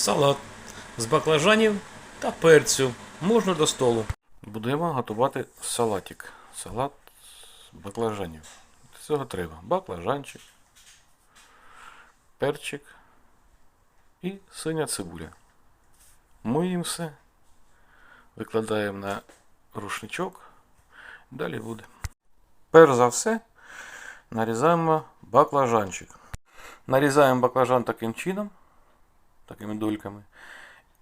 салат з баклажанів та перцю. Можна до столу. Будемо готувати салатик. Салат з баклажанів. Для цього треба баклажанчик, перчик і синя цибуля. Миємо все, викладаємо на рушничок. Далі буде. Перш за все, нарізаємо баклажанчик. Нарізаємо баклажан таким чином, такими дольками.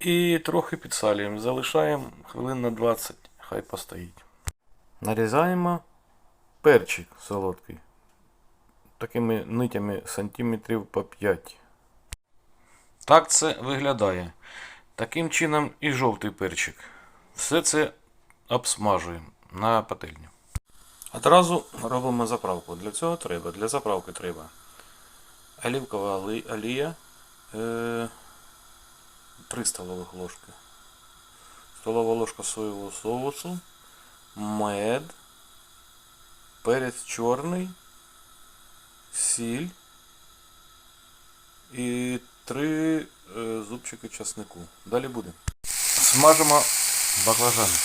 І трохи підсалюємо. Залишаємо хвилин на 20, хай постоїть. Нарізаємо перчик солодкий. Такими нитями сантиметрів по 5. Так це виглядає. Таким чином і жовтий перчик. Все це обсмажуємо на пательню. Одразу робимо заправку. Для цього треба. Для заправки треба олівкова олія е, 3 столових ложки. Столова ложка соєвого соусу, мед, перець чорний, сіль і 3 е, зубчики часнику. Далі буде. Смажимо баклажани.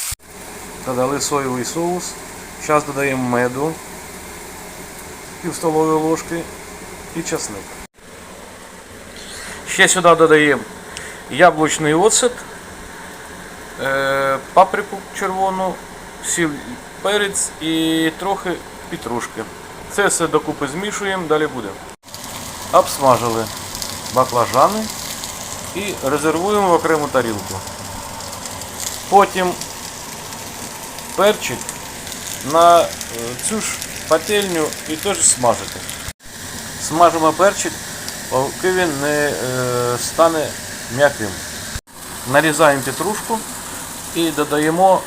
Додали соєвий соус. Зараз додаємо меду, пів столової ложки і часник. Ще сюди додаємо яблучний оцет, е, паприку червону, сіль, перець і трохи петрушки. Це все докупи змішуємо, далі буде. Обсмажили баклажани і резервуємо в окрему тарілку. Потім перчик на е, цю ж пательню і теж смажити. Смажимо перчик, поки він не е, стане м'яким. Нарізаємо петрушку і додаємо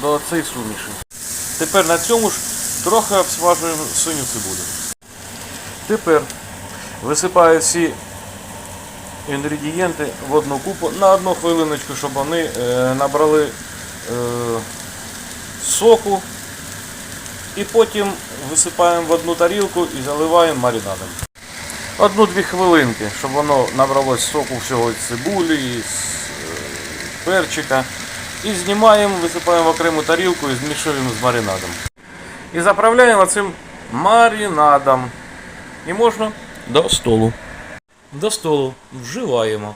до цієї суміші. Тепер на цьому ж трохи обсмажуємо синю цибулю. Тепер висипаю всі інгредієнти в одну купу на одну хвилиночку, щоб вони е, набрали е, соку. І потім висипаємо в одну тарілку і заливаємо маринадом. Одну-дві хвилинки, щоб воно набралось соку всього з цибулі, з е, перчика. І знімаємо, висипаємо в окрему тарілку і змішуємо з маринадом. І заправляємо цим маринадом. І можна до столу. До столу вживаємо.